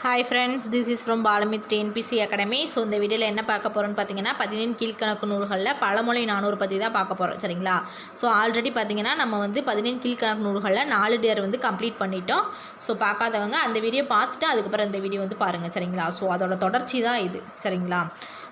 Hi friends this is from பாலமித் TNPSC academy so இந்த வீடியோவில் என்ன பார்க்க போகிறோம்னு பார்த்தீங்கன்னா பதினேழு கீழ்கணக்கு நூல்களில் பழமொழி நானூறு பற்றி தான் பார்க்க போகிறோம் சரிங்களா? ஸோ ஆல்ரெடி பார்த்தீங்கன்னா நம்ம வந்து பதினேழு கீழ்கணக்கு நூல்களில் நாலு டேர் வந்து கம்ப்ளீட் பண்ணிட்டோம். ஸோ பார்க்காதவங்க அந்த வீடியோ பார்த்துட்டு அதுக்கப்புறம் இந்த வீடியோ வந்து பாருங்கள் சரிங்களா? ஸோ அதோட தொடர்ச்சி தான் இது சரிங்களா?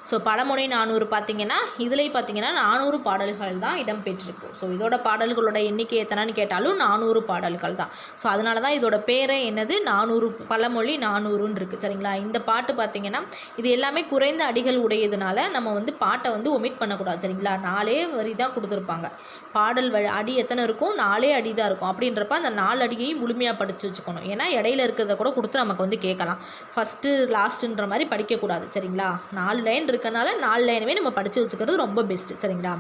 ஸோ பழமொழி நானூறு பார்த்தீங்கன்னா இதுலேயும் பார்த்தீங்கன்னா நானூறு பாடல்கள் தான் இடம்பெற்றிருக்கு ஸோ இதோட பாடல்களோட எண்ணிக்கை எத்தனைன்னு கேட்டாலும் நானூறு பாடல்கள் தான். ஸோ அதனால தான் இதோட பேரே என்னது? நானூறு பழமொழி நானூறுன்னு இருக்குது சரிங்களா? இந்த பாட்டு பார்த்தீங்கன்னா இது எல்லாமே குறைந்த அடிகள் உடையதுனால நம்ம வந்து பாட்டை வந்து ஒமிட் பண்ணக்கூடாது. சரிங்களா? நாலே வரி தான் கொடுத்துருப்பாங்க. பாடல் வ அடி எத்தனை இருக்கும்? நாலே அடி தான் இருக்கும். அப்படின்றப்ப அந்த நாலு அடியையும் முழுமையாக படித்து வச்சுக்கணும். ஏன்னா இடையில இருக்கிறத கூட கொடுத்து நமக்கு வந்து கேட்கலாம். ஃபஸ்ட்டு லாஸ்ட்டுன்ற மாதிரி படிக்கக்கூடாது. சரிங்களா? நாலு லைன் இருக்கனால நாலு லைனுமே நம்ம படித்து வச்சுக்கிறது ரொம்ப பெஸ்ட்டு சரிங்களா?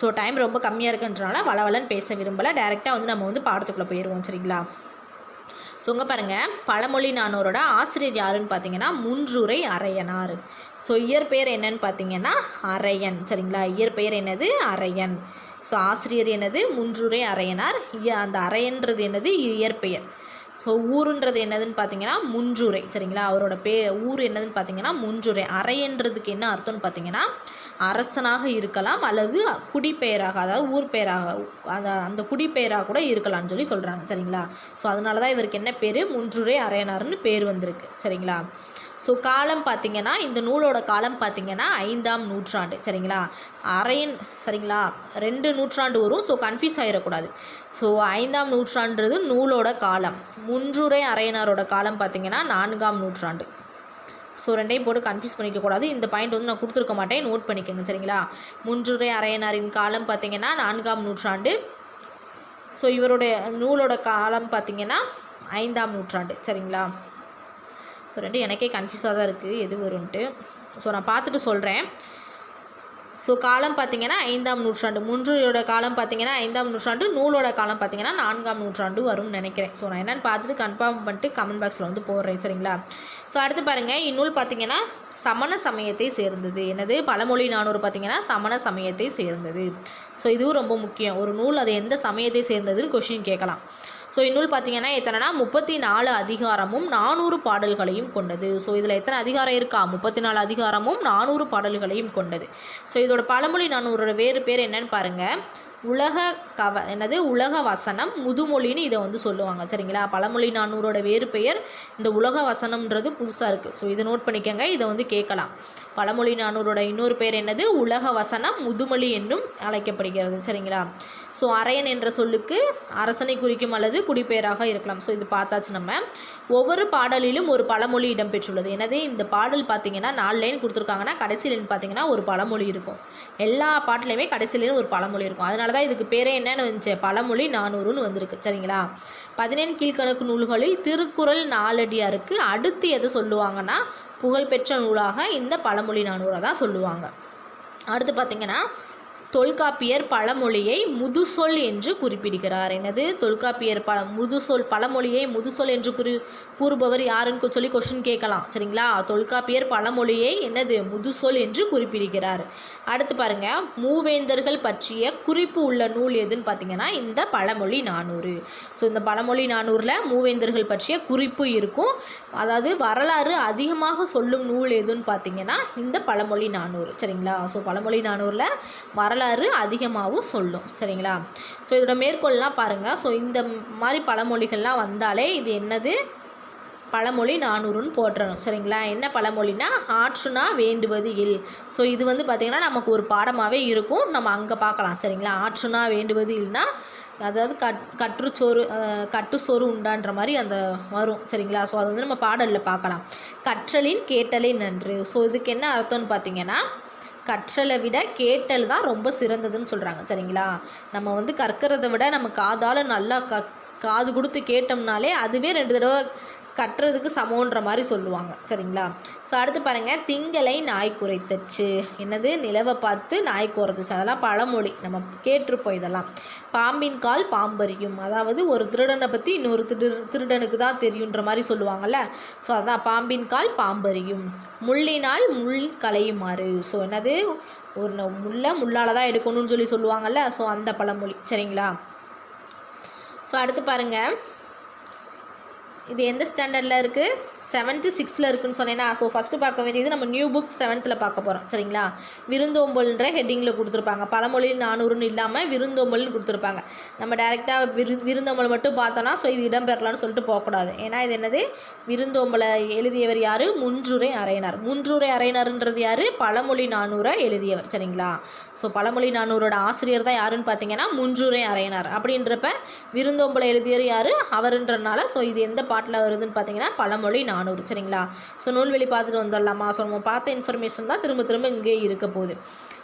ஸோ டைம் ரொம்ப கம்மியாக இருக்குன்றனால வளவலன்னு பேச விரும்பலை. டேரெக்டாக வந்து நம்ம வந்து பாடத்துக்குள்ளே போயிடுவோம் சரிங்களா? சொங்க பாருங்கள் பழமொழி நானூரோட ஆசிரியர் யாருன்னு பார்த்தீங்கன்னா முன்றுரை அரையனார். ஸோ இயற்பெயர் என்னன்னு பார்த்தீங்கன்னா அரையன் சரிங்களா? இயற்பெயர் என்னது? அரையன். ஸோ ஆசிரியர் என்னது? முன்றுரை அரையனார். அந்த அரையன்றது என்னது? இயற்பெயர். ஸோ ஊருன்றது என்னதுன்னு பார்த்தீங்கன்னா முன்றுரை. சரிங்களா? அவரோட பே ஊர் என்னதுன்னு பார்த்தீங்கன்னா முன்றுரை. அரையன்றதுக்கு என்ன அர்த்தம்னு பார்த்தீங்கன்னா அரசனாக இருக்கலாம் அல்லது குடிப்பெயராக அதாவது ஊர் பெயராக அந்த அந்த குடிப்பெயராக கூட இருக்கலாம்னு சொல்லி சொல்கிறாங்க சரிங்களா? ஸோ அதனால தான் இவருக்கு என்ன பேர்? முன்றுரை அரையனார்னு பேர் வந்திருக்கு. சரிங்களா? ஸோ காலம் பார்த்திங்கன்னா இந்த நூலோட காலம் பார்த்திங்கன்னா ஐந்தாம் நூற்றாண்டு. சரிங்களா? அரையன் சரிங்களா? ரெண்டு நூற்றாண்டு வரும். ஸோ கன்ஃபியூஸ் ஆகிடக்கூடாது ஸோ ஐந்தாம் நூற்றாண்டுறது நூலோட காலம். முன்றுரை அரையனாரோட காலம் பார்த்தீங்கன்னா நான்காம் நூற்றாண்டு. ஸோ ரெண்டையும் போட்டு கன்ஃபியூஸ் பண்ணிக்கக்கூடாது. இந்த பாயிண்ட் வந்து நான் கொடுத்துருக்க மாட்டேன். நோட் பண்ணிக்கோங்க சரிங்களா? முன்றுரை அரையனாரின் காலம் பார்த்திங்கன்னா நான்காம் நூற்றாண்டு. ஸோ இவருடைய நூலோட காலம் பார்த்திங்கன்னா ஐந்தாம் நூற்றாண்டு சரிங்களா? ஸோ ரெண்டும் எனக்கே கன்ஃபியூஸாக தான் இருக்குது எது வரும்ன்ட்டு. ஸோ நான் பார்த்துட்டு சொல்கிறேன் ஸோ காலம் பார்த்தீங்கன்னா ஐந்தாம் நூற்றாண்டு. முன்றுரையோட காலம் பார்த்தீங்கன்னா ஐந்தாம் நூற்றாண்டு நூலோட காலம் பார்த்தீங்கன்னா நான்காம் நூற்றாண்டு வரும்னு நினைக்கிறேன். ஸோ நான் என்னென்னு பார்த்துட்டு கன்ஃபார்ம் பண்ணிட்டு கமெண்ட் பாக்ஸில் வந்து போடுறேன் சரிங்களா? ஸோ அடுத்து பாருங்கள் இந்நூல் பார்த்தீங்கன்னா சமண சமயத்தை சேர்ந்தது. என்னது? பழமொழி நானூறு பார்த்தீங்கன்னா சமண சமயத்தை சேர்ந்தது. ஸோ இதுவும் ரொம்ப முக்கியம். ஒரு நூல் அது எந்த சமயத்தை சேர்ந்ததுன்னு கொஷின் கேட்கலாம். ஸோ இந்நூல் பார்த்தீங்கன்னா எத்தனைனா முப்பத்தி நாலு அதிகாரமும் நானூறு பாடல்களையும் கொண்டது. ஸோ இதில் எத்தனை அதிகாரம் இருக்கா? முப்பத்தி நாலு அதிகாரமும் நானூறு பாடல்களையும் கொண்டது. ஸோ இதோட பழமொழி நானூறோட வேறு பேர் என்னன்னு பாருங்கள் உலக கவ என்னது? உலக வசனம் முதுமொழின்னு இதை வந்து சொல்லுவாங்க. சரிங்களா? பழமொழி நானூறோட வேறு பெயர் இந்த உலக வசனம்ன்றது புதுசாக இருக்குது ஸோ இதை நோட் பண்ணிக்கோங்க. இதை வந்து கேட்கலாம். பழமொழி நானூறோட இன்னொரு பேர் என்னது? உலக வசனம் முதுமொழி என்னும் அழைக்கப்படுகிறது. சரிங்களா? ஸோ அரையன் என்ற சொல்லுக்கு அரசனை குறிக்கும் அல்லது குடிப்பெயராக இருக்கலாம். ஸோ இது பார்த்தாச்சு நம்ம. ஒவ்வொரு பாடலிலும் ஒரு பழமொழி இடம்பெற்றுள்ளது. எனவே இந்த பாடல் பார்த்தீங்கன்னா நாலு லைன் கொடுத்துருக்காங்கன்னா கடைசி லைன் பார்த்தீங்கன்னா ஒரு பழமொழி இருக்கும். எல்லா பாட்டிலையுமே கடைசி லைன் ஒரு பழமொழி இருக்கும். அதனால தான் இதுக்கு பேரே என்னன்னு வந்துச்சு. பழமொழி நானூறுன்னு வந்திருக்கு. சரிங்களா? பதினேழு கீழ்கணக்கு நூல்களில் திருக்குறள் நாலடியாருக்கு அடுத்து எதை சொல்லுவாங்கன்னா புகழ்பெற்ற நூலாக இந்த பழமொழி நானூரை தான் சொல்லுவாங்க. அடுத்து பார்த்திங்கன்னா தொல்காப்பியர் பழமொழியை முதுசொல் என்று குறிப்பிடுகிறார். எனது தொல்காப்பியர் பழ முதுசொல் பழமொழியை முதுசொல் என்று குறி கூறுபவர் யாருன்னு சொல்லி கொஷின் கேட்கலாம். சரிங்களா? தொல்காப்பியர் பழமொழியை என்னது? முதுசொல் என்று குறிப்பிடுகிறார். அடுத்து பாருங்க. மூவேந்தர்கள் பற்றிய குறிப்பு உள்ள நூல் எதுன்னு பார்த்தீங்கன்னா இந்த பழமொழி நானூறு. ஸோ இந்த பழமொழி நானூறில் மூவேந்தர்கள் பற்றிய குறிப்பு இருக்கும். அதாவது வரலாறு அதிகமாக சொல்லும் நூல் எதுன்னு பார்த்தீங்கன்னா இந்த பழமொழி நானூறு. சரிங்களா? ஸோ பழமொழி நானூறில் வரலாறு வரலாறு அதிகமாகவும் சொல்லும். சரிங்களா? ஸோ இதோட மேற்கோள்லாம் பாருங்கள் ஸோ இந்த மாதிரி பழமொழிகள்லாம் வந்தாலே இது என்னது? பழமொழி நானூறுன்னு போட்டுறணும் சரிங்களா? என்ன பழமொழினா ஆற்றுனா வேண்டுவது இல். ஸோ இது வந்து பார்த்திங்கன்னா நமக்கு ஒரு பாடமாகவே இருக்கும். நம்ம அங்கே பார்க்கலாம் சரிங்களா? ஆற்றுனா வேண்டுவது இல்னா அதாவது கட் கற்றுச்சோறு கட்டுச்சோறு உண்டான்ற மாதிரி அந்த வரும். சரிங்களா? ஸோ அது வந்து நம்ம பாடலில் பார்க்கலாம் கற்றலின் கேட்டலே நன்று. ஸோ இதுக்கு என்ன அர்த்தம்னு பார்த்திங்கன்னா கற்றலை விட கேட்டல் தான் ரொம்ப சிறந்ததுன்னு சொல்கிறாங்க சரிங்களா? நம்ம வந்து கற்கிறத விட நம்ம காதால் நல்லா க காது கொடுத்து கேட்டோம்னாலே அதுவே ரெண்டு தடவை கட்டுறதுக்கு சமோன்ற மாதிரி சொல்லுவாங்க. சரிங்களா? ஸோ அடுத்து பாருங்கள் திங்களை நாய் குறைத்தச்சு என்னது? நிலவை பார்த்து நாய் குறைத்துச்சு அதெல்லாம் பழமொழி. நம்ம கேட்டிருப்போம் இதெல்லாம். பாம்பின் கால் பாம்பறியும். அதாவது ஒரு திருடனை பற்றி இன்னொரு திரு திருடனுக்கு தான் தெரியுன்ற மாதிரி சொல்லுவாங்கள்ல ஸோ அதான். பாம்பின் கால் பாம்பறியும். முள்ளினால் முள் களையுமாறு. ஸோ என்னது? ஒரு முல்லை முள்ளால் தான் எடுக்கணும்னு சொல்லி சொல்லுவாங்கள்ல ஸோ அந்த பழமொழி. சரிங்களா? ஸோ அடுத்து பாருங்கள் இது எந்த ஸ்டாண்டர்டில் இருக்குது செவன்த்து சிக்ஸ்த்தில் இருக்குன்னு சொன்னேன்னா ஸோ ஃபஸ்ட்டு பார்க்க வேண்டியது நம்ம நியூ புக் செவன்த்தில் பார்க்க போகிறோம் சரிங்களா? விருந்தோம்பல்ன்ற ஹெட்டிங்கில் கொடுத்துருப்பாங்க. பழமொழி நானூறுன்னு இல்லாமல் விருந்தோம்பல்னு கொடுத்துருப்பாங்க. நம்ம டேரெக்டாக விரு விருந்தோம்பல் மட்டும் பார்த்தோன்னா ஸோ இது இடம்பெறலாம்னு சொல்லிட்டு போகக்கூடாது. ஏன்னா இது என்னது? விருந்தோம்பலை எழுதியவர் யார்? முன்றுரை அரையனார் முன்றுரை அரையனார்ன்றது யார்? பழமொழி நானூரை எழுதியவர். சரிங்களா? ஸோ பழமொழி நானூரோட ஆசிரியர் தான் யாருன்னு பார்த்தீங்கன்னா முன்றுரை அரையனார் அப்படின்றப்ப விருந்தோம்பலை எழுதியவர் யார்? அவருன்றனால ஸோ இது எந்த பாட்டில் வருதுன்னு பார்த்தீங்கன்னா பழமொழி நானூறு சரிங்களா? ஸோ நூல்வெளி பார்த்துட்டு வந்துடலாமா ஸோ நம்ம பார்த்த இன்ஃபர்மேஷன் தான் திரும்ப திரும்ப இங்கே இருக்க போகுது.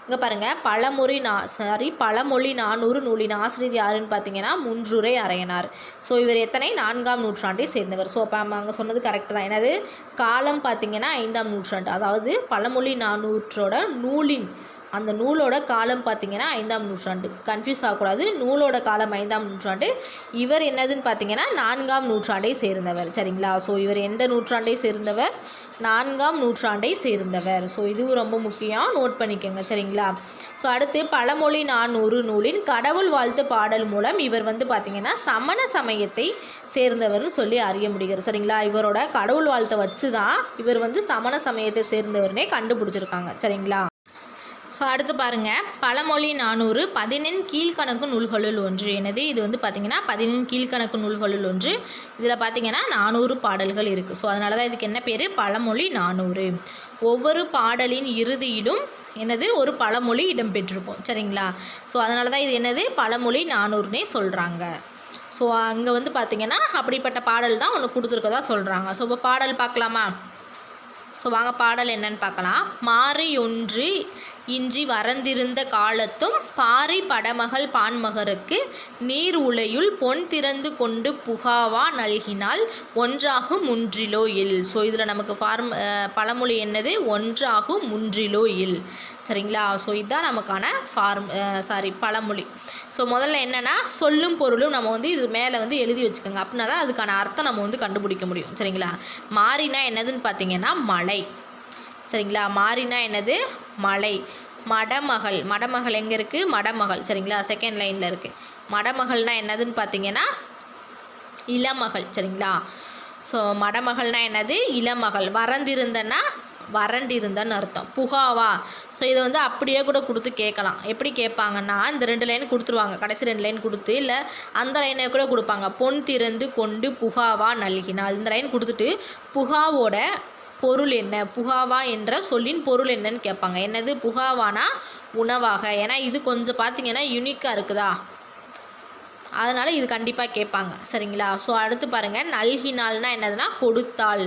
இங்கே பாருங்கள் பழமொழி நா சாரி பழமொழி நானூறு நூலின் ஆசிரியர் யாருன்னு பார்த்தீங்கன்னா முன்றுரை அரையனார். ஸோ இவர் எத்தனை? நான்காம் நூற்றாண்டை சேர்ந்தவர். ஸோ அப்போ நம்ம அங்கே சொன்னது கரெக்ட் தான். என்னது? காலம் பார்த்தீங்கன்னா ஐந்தாம் நூற்றாண்டு. அதாவது பழமொழி நானூற்றோட நூலின் அந்த நூலோட காலம் பார்த்திங்கன்னா ஐந்தாம் நூற்றாண்டு. கன்ஃபியூஸ் ஆகக்கூடாது. நூலோட காலம் ஐந்தாம் நூற்றாண்டு. இவர் என்னதுன்னு பார்த்தீங்கன்னா நான்காம் நூற்றாண்டை சேர்ந்தவர். சரிங்களா? ஸோ இவர் எந்த நூற்றாண்டை சேர்ந்தவர்? நான்காம் நூற்றாண்டை சேர்ந்தவர். ஸோ இதுவும் ரொம்ப முக்கியம். நோட் பண்ணிக்கோங்க. சரிங்களா? ஸோ அடுத்து பழமொழி நானூறு நூலின் கடவுள் வாழ்த்து பாடல் மூலம் இவர் வந்து பார்த்திங்கன்னா சமண சமயத்தை சேர்ந்தவர்னு சொல்லி அறிய முடிகிறது. சரிங்களா? இவரோட கடவுள் வாழ்த்தை வச்சு தான் இவர் வந்து சமண சமயத்தை சேர்ந்தவர்னே கண்டுபிடிச்சிருக்காங்க. சரிங்களா? ஸோ அடுத்து பாருங்கள் பழமொழி நானூறு பதினெண் கீழ்கணக்கு நூல்களுள் ஒன்று. எனது இது வந்து பார்த்திங்கன்னா பதினெண் கீழ்கணக்கு நூல்களுள் ஒன்று. இதில் பார்த்திங்கன்னா நானூறு பாடல்கள் இருக்குது ஸோ அதனால தான் இதுக்கு என்ன பேர்? பழமொழி நானூறு. ஒவ்வொரு பாடலின் இறுதியிலும் என்னது? ஒரு பழமொழி இடம்பெற்றிருக்கும். சரிங்களா? ஸோ அதனால தான் இது என்னது? பழமொழி நானூறுனே சொல்கிறாங்க ஸோ அங்கே வந்து பார்த்திங்கன்னா அப்படிப்பட்ட பாடல் தான் ஒன்று கொடுத்துருக்கதா சொல்கிறாங்க ஸோ இப்போ பாடல் பார்க்கலாமா? ஸோ வாங்க பாடல் என்னன்னு பார்க்கலாம். மாறி ஒன்று இன்றி வறந்திருந்த காலத்தும் பாரி படமகள் பான்மகருக்கு நீர் உலையுள் பொன் திறந்து கொண்டு புகாவா நல்கினால் ஒன்றாகும் முன்றிலோ இல். ஸோ இதில் நமக்கு ஃபார்ம் பழமொழி என்னது? ஒன்றாகும் முன்றிலோ இல். சரிங்களா? ஸோ இதுதான் நமக்கான ஃபார்ம் சாரி பழமொழி. ஸோ முதல்ல என்னென்னா சொல்லும் பொருளும் நம்ம வந்து இது மேலே வந்து எழுதி வச்சுக்கோங்க. அப்படின்னா தான் அதுக்கான அர்த்தம் நம்ம வந்து கண்டுபிடிக்க முடியும். சரிங்களா? மாறினா என்னதுன்னு பார்த்தீங்கன்னா மலை சரிங்களா? மாறினா என்னது? மலை. மடமகள். மடமகள் எங்கே இருக்குது மடமகள். சரிங்களா? செகண்ட் லைனில் இருக்குது மடமகள்னா என்னதுன்னு பார்த்தீங்கன்னா இளமகள். சரிங்களா? ஸோ மடமகள்னா என்னது? இளமகள். வறந்திருந்தன்னா வறண்டிருந்தன்னு அர்த்தம். புகாவா? ஸோ இதை வந்து அப்படியே கூட கொடுத்து கேட்கலாம். எப்படி கேட்பாங்கன்னா இந்த ரெண்டு லைன் கொடுத்துருவாங்க. கடைசி ரெண்டு லைன் கொடுத்து இல்லை அந்த லைனை கூட கொடுப்பாங்க. பொன் திறந்து கொண்டு புகாவா நல்கினால். இந்த லைன் கொடுத்துட்டு புகாவோட பொருள் என்ன? புகாவா என்ற சொல்லின் பொருள் என்னன்னு கேட்பாங்க. என்னது? புகாவானா? உணவாக. ஏன்னா இது கொஞ்சம் பார்த்தீங்கன்னா யுனிக்காக இருக்குதா? அதனால் இது கண்டிப்பாக கேட்பாங்க. சரிங்களா? ஸோ அடுத்து பாருங்கள் நல்கினால்னா என்னதுன்னா கொடுத்தாள்.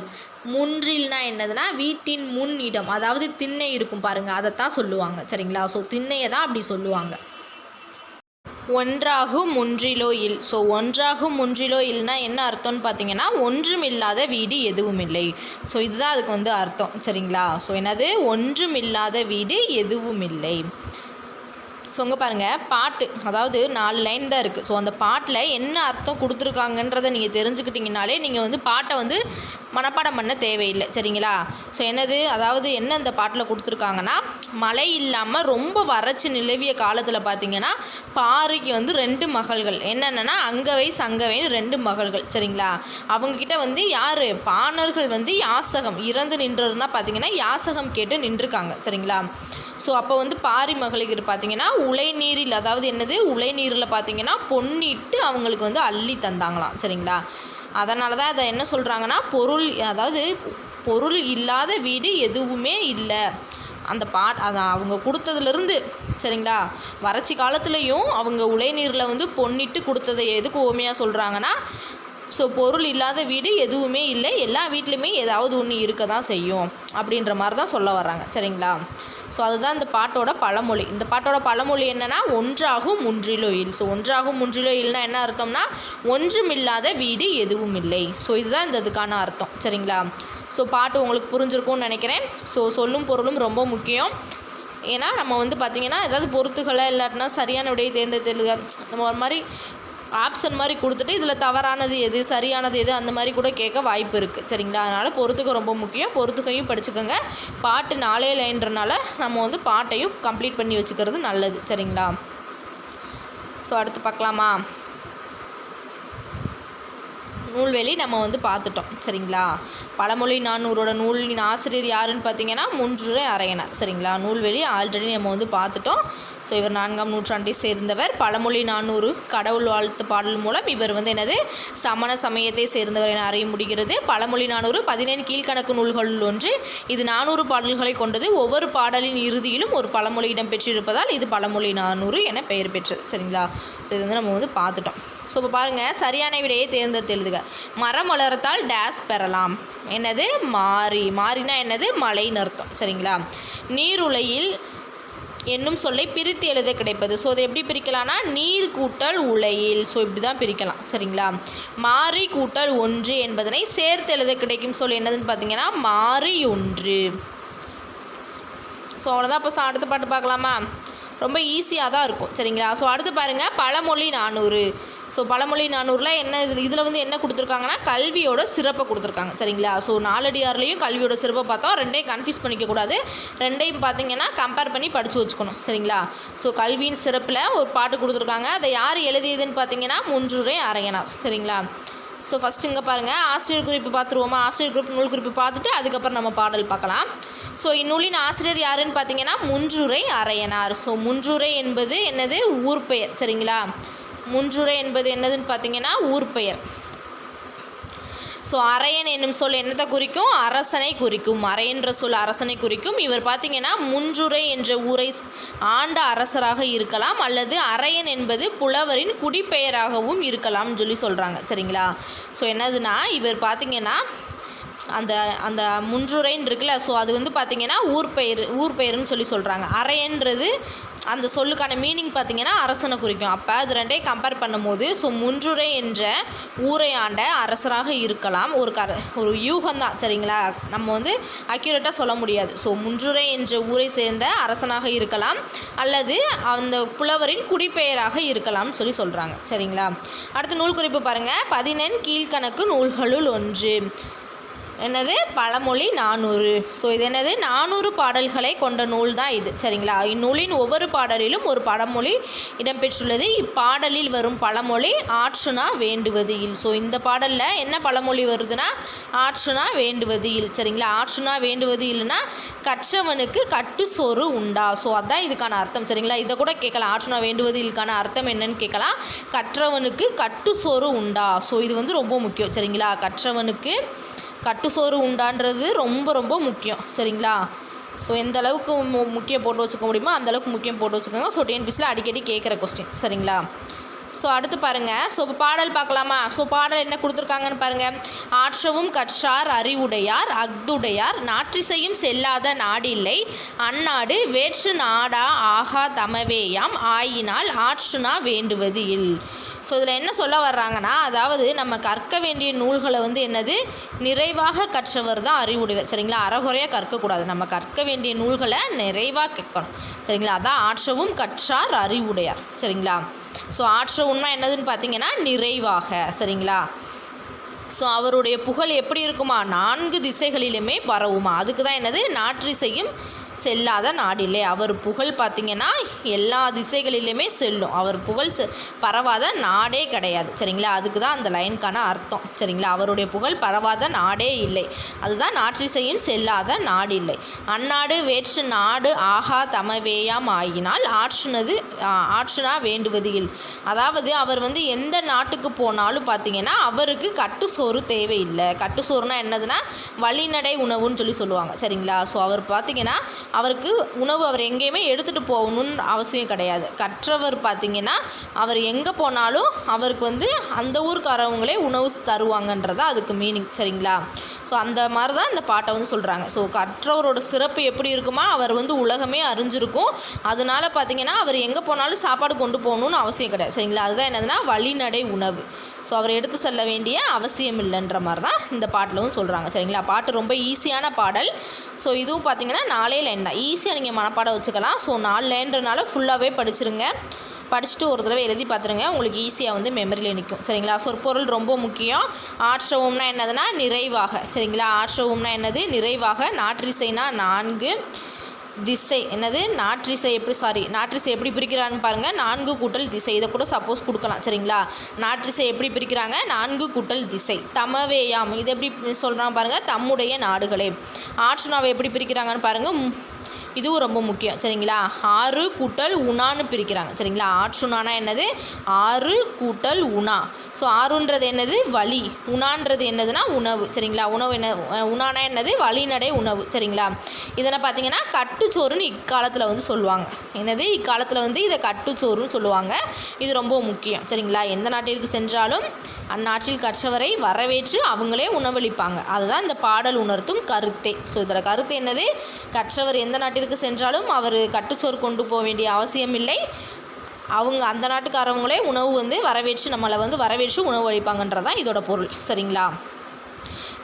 முன்றில்னா என்னதுன்னா வீட்டின் முன் இடம். அதாவது திண்ணை இருக்கும் பாருங்கள் அதைத்தான் சொல்லுவாங்க. சரிங்களா? ஸோ திண்ணையை தான் அப்படி சொல்லுவாங்க. ஒன்றாகும் முன்றிலோ இல். ஸோ ஒன்றாகும் முன்றிலோ இல்னா என்ன அர்த்தம்னு பார்த்தீங்கன்னா ஒன்றுமில்லாத வீடு எதுவும் இல்லை ஸோ இதுதான் அதுக்கு வந்து அர்த்தம். சரிங்களா? ஸோ என்னது? ஒன்றுமில்லாத வீடு எதுவும் இல்லை ஸோ இங்கே பாருங்கள் பாட்டு. அதாவது நாலு லைன் தான் இருக்குது ஸோ அந்த பாட்டில் என்ன அர்த்தம் கொடுத்துருக்காங்கன்றதை நீங்கள் தெரிஞ்சுக்கிட்டிங்கனாலே நீங்கள் வந்து பாட்டை வந்து மனப்பாடம் பண்ண தேவையில்லை. சரிங்களா? ஸோ என்னது? அதாவது என்ன அந்த பாட்டில் கொடுத்துருக்காங்கன்னா மழை இல்லாமல் ரொம்ப வறட்சி நிலவிய காலத்தில் பார்த்தீங்கன்னா பாரிக்கு வந்து ரெண்டு மகள்கள். என்னென்னா அங்கவை சங்கவைன்னு ரெண்டு மகள்கள். சரிங்களா? அவங்கக்கிட்ட வந்து யார்? பாணர்கள் வந்து யாசகம். இறந்து நின்றதுன்னா பார்த்தீங்கன்னா யாசகம் கேட்டு நின்றுருக்காங்க. சரிங்களா? ஸோ அப்போ வந்து பாரி மகளிர் பார்த்தீங்கன்னா உலைநீரில் அதாவது என்னது? உலைநீரில் பார்த்தீங்கன்னா பொன்னிட்டு அவங்களுக்கு வந்து அள்ளி தந்தாங்களாம். சரிங்களா? அதனால தான் அதை என்ன சொல்கிறாங்கன்னா பொருள் அதாவது பொருள் இல்லாத வீடு எதுவுமே இல்லை. அந்த பாட் அதை அவங்க கொடுத்ததுலேருந்து சரிங்களா? வறட்சி காலத்துலேயும் அவங்க உலைநீரில் வந்து பொன்னிட்டு கொடுத்ததை எதுக்கு ஓமையாக சொல்கிறாங்கன்னா ஸோ பொருள் இல்லாத வீடு எதுவுமே இல்லை எல்லா வீட்லேயுமே ஏதாவது ஒன்று இருக்க தான் செய்யும் அப்படின்ற மாதிரி தான் சொல்ல வர்றாங்க சரிங்களா? ஸோ அதுதான் இந்த பாட்டோட பழமொழி. இந்த பாட்டோட பழமொழி என்னன்னா ஒன்றாகும் முன்றிலோ இல். ஸோ ஒன்றாகும் முன்றிலோ இல்னா என்ன அர்த்தம்னா ஒன்றுமில்லாத வீடு எதுவும் இல்லை. ஸோ இதுதான் இந்த இதுக்கான அர்த்தம் சரிங்களா? ஸோ பாட்டு உங்களுக்கு புரிஞ்சிருக்கும்னு நினைக்கிறேன். ஸோ சொல்லும் பொருளும் ரொம்ப முக்கியம். ஏன்னா நம்ம வந்து பார்த்திங்கன்னா ஏதாவது பொறுத்துகளை இல்லாட்டினா சரியான விடையை தேர்ந்தெடுத்துக நம்ம ஒரு மாதிரி ஆப்ஷன் மாதிரி கொடுத்துட்டு இதில் தவறானது எது சரியானது எது அந்த மாதிரி கூட கேட்க வாய்ப்பு இருக்குது சரிங்களா? அதனால் பொறுத்துக்க ரொம்ப முக்கியம். பொறுத்துக்கையும் படிச்சுக்கோங்க. பாட்டு நாலே லைன்றனால நம்ம வந்து பாட்டையும் கம்ப்ளீட் பண்ணி வச்சுக்கிறது நல்லது. சரிங்களா? ஸோ அடுத்து பார்க்கலாமா? நூல்வெளி நம்ம வந்து பார்த்துட்டோம் சரிங்களா? பழமொழி நானூறோட நூலின் ஆசிரியர் யாருன்னு பார்த்தீங்கன்னா முன்றுரை அரையனார் சரிங்களா? நூல்வெளி ஆல்ரெடி நம்ம வந்து பார்த்துட்டோம். ஸோ இவர் நான்காம் நூற்றாண்டை சேர்ந்தவர். பழமொழி நானூறு கடவுள் வாழ்த்து பாடல் மூலம் இவர் வந்து என்னது சமண சமயத்தை சேர்ந்தவர் என அறிய முடிகிறது. பழமொழி நானூறு பதினேழு கீழ்க்கணக்கு நூல்களுள் ஒன்று. இது நானூறு பாடல்களை கொண்டது. ஒவ்வொரு பாடலின் இறுதியிலும் ஒரு பழமொழி இடம்பெற்றிருப்பதால் இது பழமொழி நானூறு என பெயர் பெற்றது. சரிங்களா? ஸோ இது வந்து நம்ம வந்து பார்த்துட்டோம். ஸோ இப்போ பாருங்கள் சரியான விடையை தேர்ந்தெடுத்து எழுதுக. மரம் வளர்த்தால் டேஸ் பெறலாம். என்னது? மாறி. மாறினா என்னது? மழைன்னு அர்த்தம் சரிங்களா? நீருலையில் என்னும் சொல்லை பிரித்து எழுத கிடைப்பது. ஸோ அதை எப்படி பிரிக்கலாம்னா நீர் கூட்டல் உலையில். ஸோ இப்படி தான் பிரிக்கலாம். சரிங்களா? மாறி கூட்டல் ஒன்று என்பதனை சேர்த்து எழுத கிடைக்கும் சொல் என்னதுன்னு பார்த்தீங்கன்னா மாறி ஒன்று. ஸோ அவ்வளோதான் இப்போ அடுத்த பாட்டு பார்க்கலாமா? ரொம்ப ஈஸியாக தான் இருக்கும். சரிங்களா? ஸோ அடுத்து பாருங்கள் பழமொழி நானூறு. ஸோ பழமொழி நானூறில் என்ன இதில் இதில் வந்து என்ன கொடுத்துருக்காங்கன்னா கல்வியோட சிறப்பை கொடுத்துருக்காங்க. சரிங்களா? ஸோ நாலடியார்லேயும் கல்வியோட சிறப்பை பார்த்தோம். ரெண்டையும் கன்ஃபியூஸ் பண்ணிக்கக்கூடாது. ரெண்டையும் பார்த்தீங்கன்னா கம்பேர் பண்ணி படித்து வச்சுக்கணும். சரிங்களா? ஸோ கல்வியின் சிறப்பில் ஒரு பாட்டு கொடுத்துருக்காங்க. அதை யார் எழுதியதுன்னு பார்த்தீங்கன்னா முன்றுரை அரையனார். சரிங்களா? ஸோ ஃபஸ்ட்டு இங்கே பாருங்கள் ஆசிரியர் குறிப்பு பார்த்துருவோமா? ஆசிரியர் குறிப்பு நூல் குறிப்பு பார்த்துட்டு அதுக்கப்புறம் நம்ம பாடல் பார்க்கலாம். ஸோ இந்நூலின் ஆசிரியர் யாருன்னு பார்த்தீங்கன்னா முன்றுரை அரையனார். ஸோ முன்றுரை என்பது என்னது? ஊர் பெயர் சரிங்களா? முன்றுரை என்பது என்னதுன்னு பார்த்தீங்கன்னா ஊர் பெயர். ஸோ அரையன் என்னும் சொல் என்னத்தை குறிக்கும்? அரசனை குறிக்கும். அரையன்ற சொல் அரசனை குறிக்கும். இவர் பார்த்தீங்கன்னா முன்றுரை என்ற ஊரை ஆண்ட அரசராக இருக்கலாம் அல்லது அரையன் என்பது புலவரின் குடிப்பெயராகவும் இருக்கலாம்னு சொல்லி சொல்கிறாங்க சரிங்களா? ஸோ என்னதுன்னா இவர் பார்த்தீங்கன்னா அந்த அந்த முன்றுரைன்னு இருக்குல்ல ஸோ அது வந்து பார்த்தீங்கன்னா ஊர் பெயர் ஊர் பெயர்னு சொல்லி சொல்கிறாங்க அரையன்றது அந்த சொல்லுக்கான மீனிங் பார்த்தீங்கன்னா அரசனை குறிக்கும். அப்போ அது ரெண்டையும் கம்பேர் பண்ணும்போது ஸோ முன்றுரை என்ற ஊரை ஆண்ட அரசராக இருக்கலாம். ஒரு கர ஒரு யூகம் தான் சரிங்களா? நம்ம வந்து அக்யூரேட்டாக சொல்ல முடியாது. ஸோ முன்றுரை என்ற ஊரை சேர்ந்த அரசனாக இருக்கலாம். அல்லது அந்த புலவரின் குடிப்பெயராக இருக்கலாம்னு சொல்லி சொல்கிறாங்க சரிங்களா? அடுத்து நூல் குறிப்பு பாருங்கள் பதினெண் கீழ்க்கணக்கு நூல்களுள் ஒன்று. என்னது? பழமொழி நானூறு. ஸோ இது என்னது? நானூறு பாடல்களை கொண்ட நூல் தான் இது. சரிங்களா? இந்நூலின் ஒவ்வொரு பாடலிலும் ஒரு பழமொழி இடம்பெற்றுள்ளது. இப்பாடலில் வரும் பழமொழி ஆற்றுனா வேண்டுவது இல் ஸோ இந்த பாடலில் என்ன பழமொழி வருதுன்னா ஆற்றுனா வேண்டுவது இல் சரிங்களா? ஆற்றுனா வேண்டுவது இல்லைன்னா கற்றவனுக்கு கட்டு சோறு உண்டா? ஸோ அதான் இதுக்கான அர்த்தம். சரிங்களா? இதை கூட கேட்கலாம். ஆற்றுனா வேண்டுவது இல்லுக்கான அர்த்தம் என்னன்னு கேட்கலாம். கற்றவனுக்கு கட்டு சோறு உண்டா? ஸோ இது வந்து ரொம்ப முக்கியம். சரிங்களா? கற்றவனுக்கு கட்டு சோறு உண்டான்றது ரொம்ப ரொம்ப முக்கியம். சரிங்களா? ஸோ எந்த அளவுக்கு மு முக்கியம் போட்டு வச்சுக்க முடியுமோ அந்த அளவுக்கு முக்கியம் போட்டு வச்சுக்கோங்க. ஸோ டிஎன்பிசியில் அடிக்கடி கேட்குற கொஸ்டின் சரிங்களா? ஸோ அடுத்து பாருங்கள் ஸோ இப்போ பாடல் பார்க்கலாமா? ஸோ பாடல் என்ன கொடுத்துருக்காங்கன்னு பாருங்கள் ஆற்றவும் கற்றார் அறிவுடையார் அஃதுடையார் நாற்றிசையும் செல்லாத நாடில்லை. அந்நாடு வேற்று நாடா ஆகா தமவேயாம். ஆயினால் ஆற்றுனா வேண்டுவது இல். ஸோ இதில் என்ன சொல்ல வர்றாங்கன்னா அதாவது நம்ம கற்க வேண்டிய நூல்களை வந்து என்னது? நிறைவாக கற்றவர் தான் அறிவுடையவர். சரிங்களா? அறகுறையாக கற்கக்கூடாது. நம்ம கற்க வேண்டிய நூல்களை நிறைவாக கேட்கணும். சரிங்களா? அதான் ஆற்றவும் கற்றார் அறிவுடையார். சரிங்களா? ஸோ உண்மை என்னதுன்னு பார்த்தீங்கன்னா நிறைவாக. சரிங்களா? ஸோ அவருடைய புகழ் எப்படி இருக்குமா? நான்கு திசைகளிலுமே பரவுமா. அதுக்கு தான் என்னது? நாற்றிசையும் செல்லாத நாடில்லை அவர் புகழ் பார்த்திங்கன்னா எல்லா திசைகளிலுமே செல்லும். அவர் புகழ் செ பரவாத நாடே கிடையாது. சரிங்களா? அதுக்கு தான் அந்த லைனுக்கான அர்த்தம். சரிங்களா? அவருடைய புகழ் பரவாத நாடே இல்லை. அதுதான் நாற்றிசையும் செல்லாத நாடில்லை. அந்நாடு வேற்று நாடு ஆகா தமவேயாம் ஆயினால் ஆற்றுனது ஆற்றுனா வேண்டுவது இல். அதாவது அவர் வந்து எந்த நாட்டுக்கு போனாலும் பார்த்தீங்கன்னா அவருக்கு கட்டு சோறு தேவையில்லை. கட்டு சோறுனா என்னதுன்னா வழிநடை உணவுன்னு சொல்லி சொல்லுவாங்க. சரிங்களா? ஸோ அவர் பார்த்தீங்கன்னா அவருக்கு உணவு அவர் எங்கேயுமே எடுத்துகிட்டு போகணும்னு அவசியம் கிடையாது. கற்றவர் பார்த்திங்கன்னா அவர் எங்கே போனாலும் அவருக்கு வந்து அந்த ஊருக்காரவங்களே உணவு தருவாங்கன்றதா அதுக்கு மீனிங் சரிங்களா? ஸோ அந்த மாதிரி தான் இந்த பாட்டை வந்து சொல்கிறாங்க ஸோ கற்றவரோட சிறப்பு எப்படி இருக்குமா? அவர் வந்து உலகமே அறிஞ்சிருக்கும். அதனால பார்த்தீங்கன்னா அவர் எங்கே போனாலும் சாப்பாடு கொண்டு போகணும்னு அவசியம் கிடையாது. சரிங்களா? அதுதான் என்னதுன்னா வழிநடை உணவு. ஸோ அவர் எடுத்து செல்ல வேண்டிய அவசியம் இல்லைன்ற மாதிரி தான் இந்த பாட்டிலும் சொல்கிறாங்க சரிங்களா? பாட்டு ரொம்ப ஈஸியான பாடல். ஸோ இதுவும் பார்த்தீங்கன்னா நாலே லைன் தான். ஈஸியாக நீங்கள் மனப்பாடம் வச்சுக்கலாம். ஸோ நாலு லைன்றனால ஃபுல்லாகவே படிச்சிருங்க. படிச்சுட்டு ஒரு தடவை எழுதி பார்த்துருங்க. உங்களுக்கு ஈஸியாக வந்து மெமரியில் நிற்கும் சரிங்களா? சொற்பொருள் ரொம்ப முக்கியம். ஆற்றவும்னா என்னதுன்னா நிறைவாக. சரிங்களா? ஆற்றவும்னா என்னது? நிறைவாக. நாற்றிசைனா நான்கு திசை. என்னது? நாற்றிசை எப்படி சாரி நாற்றிசை எப்படி பிரிக்கிறான்னு பாருங்கள் நான்கு கூட்டல் திசை. இதை கூட சப்போஸ் கொடுக்கலாம். சரிங்களா? நாற்றிசை எப்படி பிரிக்கிறாங்க? நான்கு கூட்டல் திசை. தமவேயாம். இது எப்படி சொல்கிறான் பாருங்கள் தம்முடைய நாடுகளே. ஆற்றுனாவை எப்படி பிரிக்கிறாங்கன்னு பாருங்கள் இதுவும் ரொம்ப முக்கியம். சரிங்களா? ஆறு கூட்டல் உணான்னு பிரிக்கிறாங்க. சரிங்களா? ஆற்றுணானா என்னது? ஆறு கூட்டல் உணா. ஸோ ஆறுன்றது என்னது? வழி உணான்றது என்னதுன்னா உணவு. சரிங்களா? உணவு என்ன? உணானா என்னது? வழிநடை உணவு. சரிங்களா? இதனை பார்த்தீங்கன்னா கட்டுச்சோறுன்னு இக்காலத்தில் வந்து சொல்லுவாங்க. என்னது? இக்காலத்தில் வந்து இதை கட்டுச்சோறுன்னு சொல்லுவாங்க. இது ரொம்ப முக்கியம். சரிங்களா? எந்த நாட்டிற்கு சென்றாலும் அந்நாட்டில் கற்றவரை வரவேற்று அவங்களே உணவளிப்பாங்க. அதுதான் இந்த பாடல் உணர்த்தும் கருத்தே. ஸோ இதோட கருத்து என்னது? கற்றவர் எந்த நாட்டிற்கு சென்றாலும் அவர் கட்டுச்சோறு கொண்டு போக வேண்டிய அவசியம் இல்லை. அவங்க அந்த நாட்டுக்காரவங்களே உணவு வந்து வரவேற்று நம்மளை வந்து வரவேற்று உணவு அளிப்பாங்கன்றது தான் இதோட பொருள். சரிங்களா?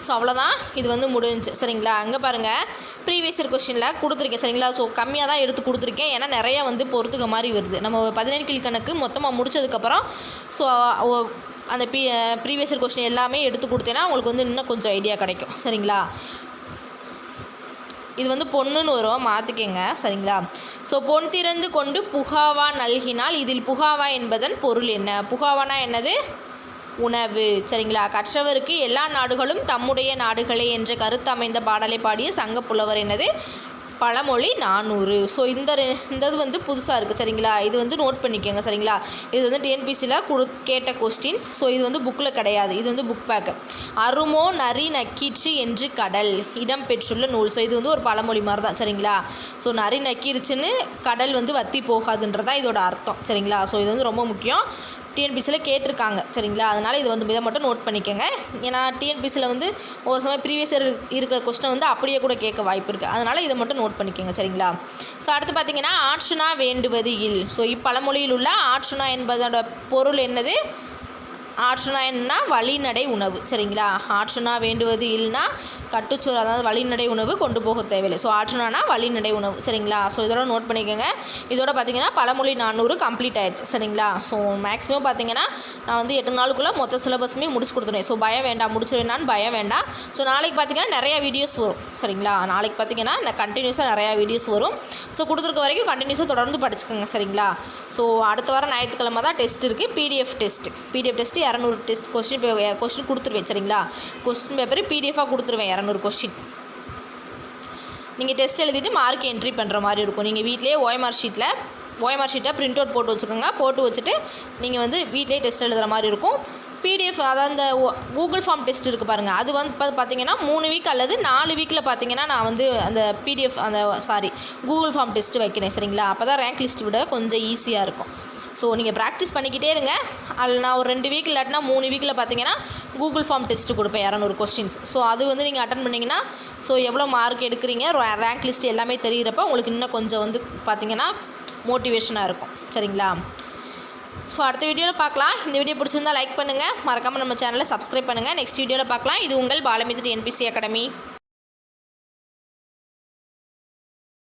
ஸோ அவ்வளோதான். இது வந்து முடிஞ்சு. சரிங்களா? அங்கே பாருங்கள் ப்ரீவியஸ் இயர் கொஷினில் கொடுத்துருக்கேன். சரிங்களா? ஸோ கம்மியாக தான் எடுத்து கொடுத்துருக்கேன். ஏன்னா நிறையா வந்து பொறுத்துக்க மாதிரி வருது. நம்ம பதினேழு கீழ்கணக்கு மொத்தமாக முடிச்சதுக்கப்புறம் ஸோ அந்த பி ப்ரீவியஸ் இயர் எல்லாமே எடுத்து கொடுத்தேன்னா உங்களுக்கு வந்து இன்னும் கொஞ்சம் ஐடியா கிடைக்கும். சரிங்களா? இது வந்து பொண்ணுன்னு வரும் மாற்றிக்கங்க சரிங்களா? ஸோ பொன் திறந்து கொண்டு புகாவா நல்கினால் இதில் புகாவா என்பதன் பொருள் என்ன? புகாவானா என்னது? உணவு. சரிங்களா? கற்றவருக்கு எல்லா நாடுகளும் தம்முடைய நாடுகளே என்ற கருத்து அமைந்த பாடலை பாடிய சங்க புலவர் என்னது? பழமொழி நானூறு. ஸோ இந்த ரெ- இந்த இது வந்து புதுசாக இருக்குது சரிங்களா? இது வந்து நோட் பண்ணிக்கோங்க சரிங்களா? இது வந்து டிஎன்பிசியில் கொடு கேட்ட கொஸ்டின்ஸ் ஸோ இது வந்து புக்கில் கிடையாது. இது வந்து புக் பேக்கு அருமோ நரி நக்கிச்சு என்று கடல் இடம் பெற்றுள்ள நூல். ஸோ இது வந்து ஒரு பழமொழி மாதிரி தான் சரிங்களா? ஸோ நரி நக்கீருச்சுன்னு கடல் வந்து வத்தி போகாதுன்றதான் இதோட அர்த்தம் சரிங்களா? ஸோ இது வந்து ரொம்ப முக்கியம். டிஎன்பிசியில் கேட்டிருக்காங்க. சரிங்களா? அதனால் இது வந்து இதை மட்டும் நோட் பண்ணிக்கோங்க. ஏன்னா டிஎன்பிசியில் வந்து ஒரு சமயம் ப்ரீவியஸ் இயர் இருக்கிற கொஸ்டின் வந்து அப்படியே கூட கேட்க வாய்ப்பு இருக்குது அதனால் இதை மட்டும் நோட் பண்ணிக்கோங்க. சரிங்களா? ஸோ அடுத்து பார்த்தீங்கன்னா ஆற்றுனா வேண்டுவது இல். ஸோ இப்பழமொழியில் உள்ள ஆற்றுனா என்பதோட பொருள் என்னது? ஆற்றுனா என்னன்னா வழிநடை உணவு. சரிங்களா? ஆற்றுனா வேண்டுவது இல்னா கட்டுச்சோறு அதாவது வழிநடை உணவு கொண்டு போக தேவையில்லை. ஸோ ஆற்றுனானா வழிநடை உணவு. சரிங்களா? ஸோ இதோட நோட் பண்ணிக்கோங்க. இதோட பார்த்தீங்கன்னா பழமொழி நானூறு கம்ப்ளீட் ஆயிடுச்சு. சரிங்களா? ஸோ மேக்ஸிமம் பார்த்தீங்கன்னா நான் வந்து எட்டு நாளுக்குள்ளே மொத்த சிலபஸுமே முடிச்சு கொடுத்துருவேன் ஸோ பயம் வேண்டாம். முடிச்சிருவேனான்னு பயம் வேண்டாம். ஸோ நாளைக்கு பார்த்தீங்கன்னா நிறையா வீடியோஸ் வரும். சரிங்களா? நாளைக்கு பார்த்தீங்கன்னா நான் கண்டினியூஸாக நிறையா வீடியோஸ் வரும். ஸோ கொடுத்துருக்க வரைக்கும் கண்டினியூஸாக தொடர்ந்து படிச்சுக்கோங்க. சரிங்களா? ஸோ அடுத்த வாரம் ஞாயிற்றுக்கிழமை தான் டெஸ்ட் இருக்குது பிடிஎஃப் டெஸ்ட் பிடிஎஃப் டெஸ்ட் இரநூறு டெஸ்ட் கொஸ்டின் கொஸ்டின் கொடுத்துருவேன். சரிங்களா? கொஸ்டின் பேப்பர் பிடிஎஃபாக கொடுத்துருவேன். இரநூறு கொஸ்டின் நீங்கள் டெஸ்ட் எழுதிட்டு மார்க் என்ட்ரி பண்ணுற மாதிரி இருக்கும். நீங்கள் வீட்டிலேயே ஓஎம்ஆர் ஷீட்டில் ஓஎம்ஆர் ஷீட்டை பிரிண்ட் அவுட் போட்டு வச்சுக்கோங்க. போட்டு வச்சுட்டு நீங்கள் வந்து வீட்டிலேயே டெஸ்ட் எழுதுகிற மாதிரி இருக்கும். பிடிஎஃப் அதாவது அந்த கூகுள் ஃபார்ம் டெஸ்ட் இருக்குது பாருங்கள் அது வந்து இப்போ பார்த்தீங்கன்னா மூணு வீக் அல்லது நாலு வீக்கில் பார்த்தீங்கன்னா நான் வந்து அந்த பிடிஎஃப் அந்த சாரி கூகுள் ஃபார்ம் டெஸ்ட்டு வைக்கிறேன். சரிங்களா? அப்போ தான் ரேங்க் லிஸ்ட் விட கொஞ்சம் ஈஸியாக இருக்கும். ஸோ நீங்கள் ப்ராக்டிஸ் பண்ணிக்கிட்டே இருங்க. அதில் நான் ஒரு ரெண்டு வீக் இல்லாட்டினா மூணு வீக்கில் பார்த்தீங்கன்னா கூகுள் ஃபார்ம் டெஸ்ட்டு கொடுப்பேன் இரநூறு கொஸ்டின்ஸ் ஸோ அது வந்து நீங்கள் அட்டன் பண்ணிங்கன்னா ஸோ எவ்வளோ மார்க் எடுக்கிறீங்க ரேங்க் லிஸ்ட் எல்லாமே தெரிகிறப்ப உங்களுக்கு இன்னும் கொஞ்சம் வந்து பார்த்தீங்கன்னா மோட்டிவேஷனாக இருக்கும். சரிங்களா? ஸோ அடுத்த வீடியோவில் பார்க்கலாம் இந்த வீடியோ பிடிச்சிருந்தா லைக் பண்ணுங்கள் மறக்காமல் நம்ம சேனலை சப்ஸ்கிரைப் பண்ணுங்கள் நெக்ஸ்ட் வீடியோவில் பார்க்கலாம் இது உங்கள் பாலமித்ரி என்பிசி அகாடமி